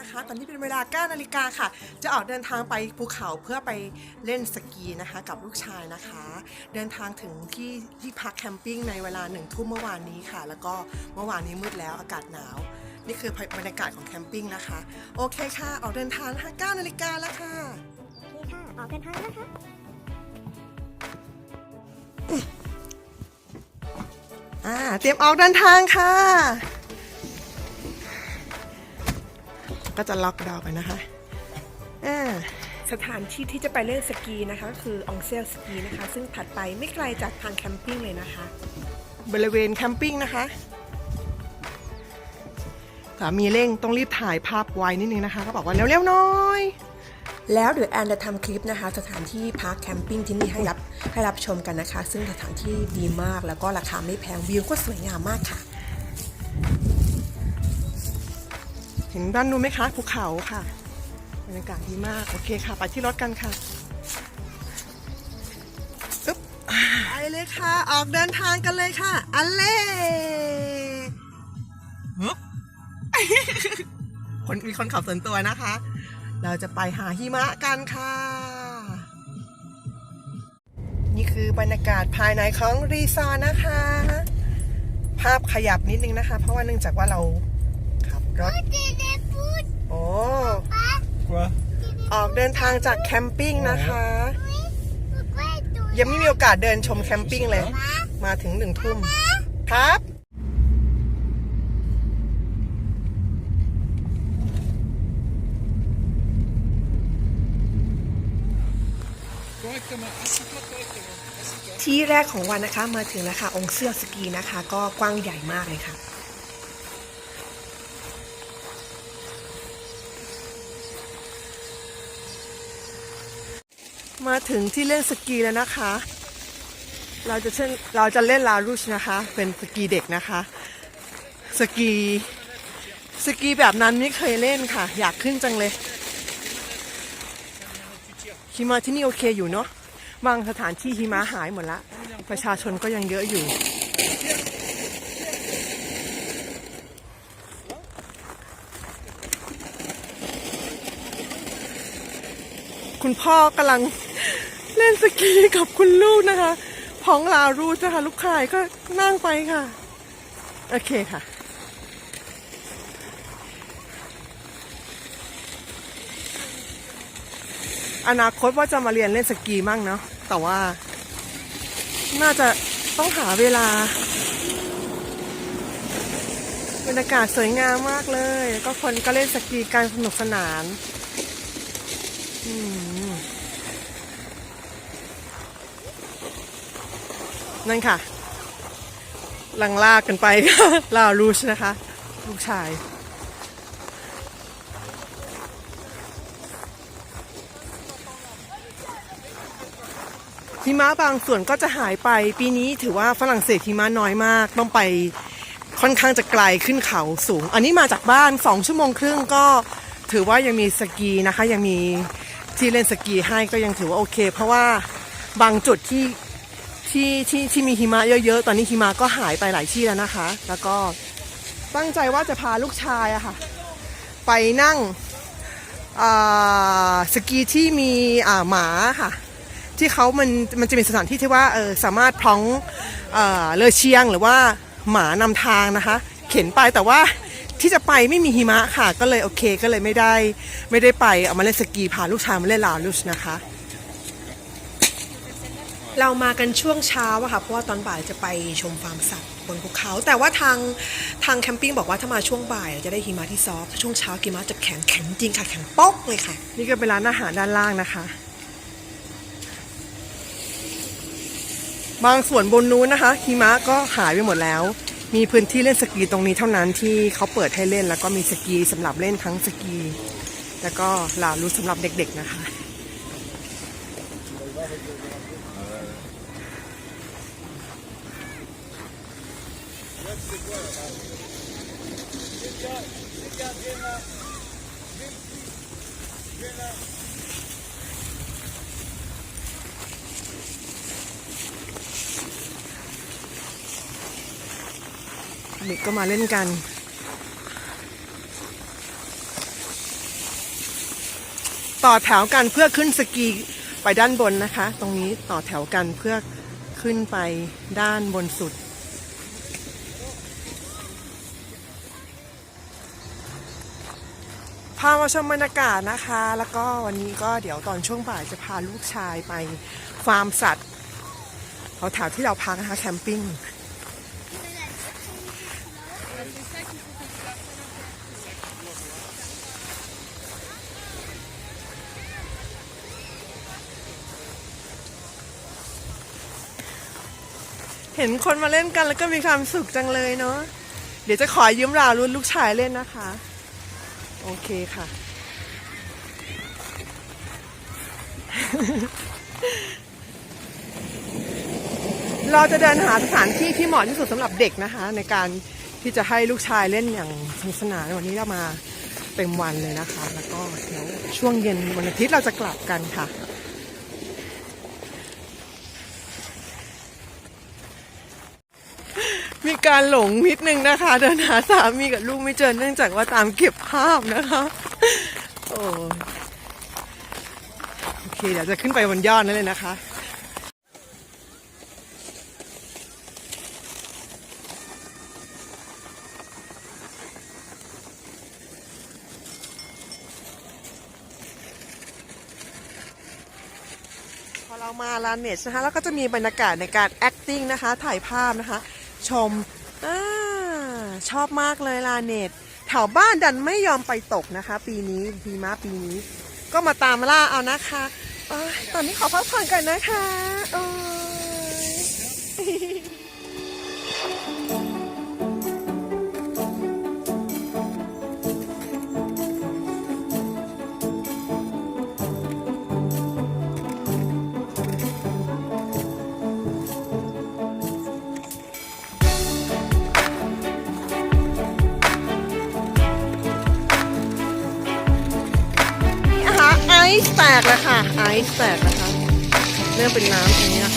นะคะ ตอนนี้เป็นเวลา9นาฬิกาค่ะ จะออกเดินทางไปภูเขาเพื่อไปเล่นสกีนะคะ กับลูกชายนะคะ เดินทางถึงที่ที่พักแคมปิ้งในเวลาหนึ่งทุ่มเมื่อวานนี้ค่ะ แล้วก็เมื่อวานนี้มืดแล้วอากาศหนาว นี่คือบรรยากาศของแคมปิ้งนะคะ โอเคค่ะ ออกเดินทางนะคะ9นาฬิกาแล้วค่ะโอเคค่ะ ออกเดินทางแล้วนะคะอ่าเตรียมออกเดินทางค่ะ ก็จะล็อกดาวน์ไปนะคะอ่าสถานที่ที่จะไปเล่นสกีนะคะก็คือองเซลสกีนะคะ ซึ่งถัดไปไม่ไกลจากทางแคมปิ้งเลยนะคะ บริเวณแคมปิ้งนะคะสามีเร่งต้องรีบถ่ายภาพไว้นิดนึงนะคะ ก็บอกว่าเร็วๆหน้อยแล้วเดี๋ยวแอนจะทำคลิปนะคะ สถานที่พักแคมปิ้งที่นี่ให้รับให้รับชมกันนะคะ ซึ่งสถานที่ดีมากแล้วก็ราคาไม่แพงวิวก็สวยงามมากค่ะ ห็นด้านนู้นไหมคะภูเขาค่ะบรรยากาศดีมาก โอเคค่ะ ไปที่รถกันค่ะอึ๊บไปเลยค่ะ ออกเดินทางกันเลยค่ะ อันเล่คนมีคนขับส่วนตัวนะคะ เราจะไปหาหิมะกันค่ะ นี่คือบรรยากาศภายในของรีสอร์ทนะคะ ภาพขยับนิดนึงนะคะ เพราะว่าเนื่องจากว่าเรา รถโอ้ออกเดินทางจากแคมปิ้งนะคะ ยังไม่มีโอกาสเดินชมแคมปิ้งเลย มาถึงหนึ่งทุ่มครับ ที่แรกของวันนะคะมาถึงแล้วค่ะองเซียวสกีนะคะ ก็กว้างใหญ่มากเลยค่ะ มาถึงที่เล่นสกีแล้วนะคะ เราจะเช่นเราจะเล่นลารูชนะคะ เป็นสกีเด็กนะคะ สกี สกีแบบนั้นไม่เคยเล่นค่ะ อยากขึ้นจังเลยหิมะที่นี่โอเคอยู่เนาะ บางสถานที่หิมะหายหมดละ ประชาชนก็ยังเยอะอยู่ คุณพ่อกำลัง เล่นสกีกับคุณลูกนะคะพองลารูสนะคะลูกชายก็นั่งไปค่ะ โอเคค่ะอนาคตว่าจะมาเรียนเล่นสกีมั่งเนาะแต่ว่า น่าจะต้องหาเวลาบรรยากาศสวยงามมากเลยแล้วก็คนก็เล่นสกีกันสนุกสนาน อืม นั่นค่ะ ลังลากกันไปลาลูชนะคะ ลูกชาย หิมะบางส่วนก็จะหายไป ปีนี้ถือว่าฝรั่งเศสหิมะน้อยมาก ต้องไปค่อนข้างจะไกลขึ้นเขาสูง อันนี้มาจากบ้านสองชั่วโมงครึ่งก็ถือว่ายังมีสกีนะคะ ยังมีที่เล่นสกีให้ก็ยังถือว่าโอเค เพราะว่าบางจุดที่ ที่ที่ที่มีหิมะเยอะๆ ตอนนี้หิมะก็หายไปหลายที่แล้วนะคะ แล้วก็ตั้งใจว่าจะพาลูกชายอะค่ะ ไปนั่งสกีที่มีหมาค่ะ ที่เขามันมันจะมีสถานที่ที่ว่าเออสามารถพร้องเออเลอเชียงหรือว่าหมานำทางนะคะ เข็นไปแต่ว่าที่จะไปไม่มีหิมะค่ะ ก็เลยโอเคก็เลยไม่ได้ ไม่ได้ไปเอามาเล่นสกีพาลูกชายมาเล่นลาลุชนะคะ เรามากันช่วงเช้าอะค่ะเพราะว่าตอนบ่ายจะไปชมฟาร์มสัตว์บนภูเขา แต่ว่าทางทางแคมปิ้งบอกว่าถ้ามาช่วงบ่ายจะได้หิมะที่ซอฟต์ช่วงเช้าหิมะจะแข็งแข็งจริงค่ะแข็งป๊อกเลยค่ะ นี่ก็เป็นร้านอาหารด้านล่างนะคะ บางส่วนบนนู้นนะคะหิมะก็หายไปหมดแล้ว มีพื้นที่เล่นสกีตรงนี้เท่านั้นที่เขาเปิดให้เล่นแล้วก็มีสกีสำหรับเล่นทั้งสกี แล้วก็ลาลูสำหรับเด็ก ๆนะคะ เด็กก็มาเล่นกัน ต่อแถวกันเพื่อขึ้นสกีไปด้านบนนะคะ ตรงนี้ต่อแถวกันเพื่อขึ้นไปด้านบนสุด พามาชมบรรยากาศนะคะ แล้วก็วันนี้ก็เดี๋ยวตอนช่วงบ่ายจะพาลูกชายไปฟาร์มสัตว์แถวที่เราพักนะคะแคมปิ้งเห็นคนมาเล่นกันแล้วก็มีความสุขจังเลยเนาะเดี๋ยวจะขอยืมราวรุ่นลูกชายเล่นนะคะ โอเคค่ะ เราจะเดินหาสถานที่ที่เหมาะที่สุดสำหรับเด็กนะคะ ในการที่จะให้ลูกชายเล่นอย่างสนุกสนานวันนี้เรามาเต็มวันเลยนะคะ แล้วก็เดี๋ยวช่วงเย็นวันอาทิตย์เราจะกลับกันค่ะ มีการหลงนิดนึงนะคะ เดินหาสามีกับลูกไม่เจอเนื่องจากว่าตามเก็บภาพนะคะโอ้โอเคเดี๋ยวจะขึ้นไปบนยอดนั่นเลยนะคะพอเรามาลานเนสนะคะแล้วก็จะมีบรรยากาศในการ acting นะคะ ถ่ายภาพนะคะ ชมอชอบมากเลยลาเนตแถวบ้านดันไม่ยอมไปตกนะคะ ปีนี้ปีมาปีนี้ ก็มาตามล่าเอานะคะอตอนนี้ขอพักผ่อนกันนะคะ ตกแล้วค่ะไอซ์แตกนะคะเริ่มเป็นน้ำอย่างนี้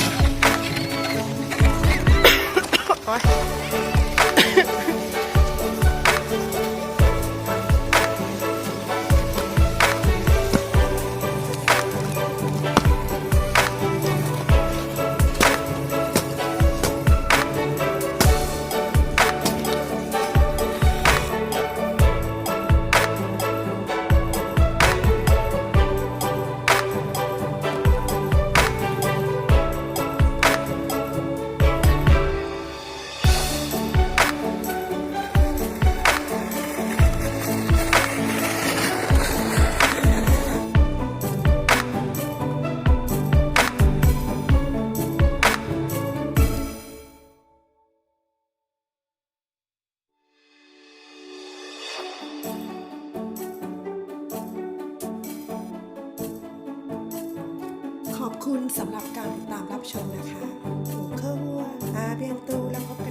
ขอบคุณสำหรับการติดตามรับชมนะคะผมเคอร์วัวอาเบียนตูแล้วพบกัน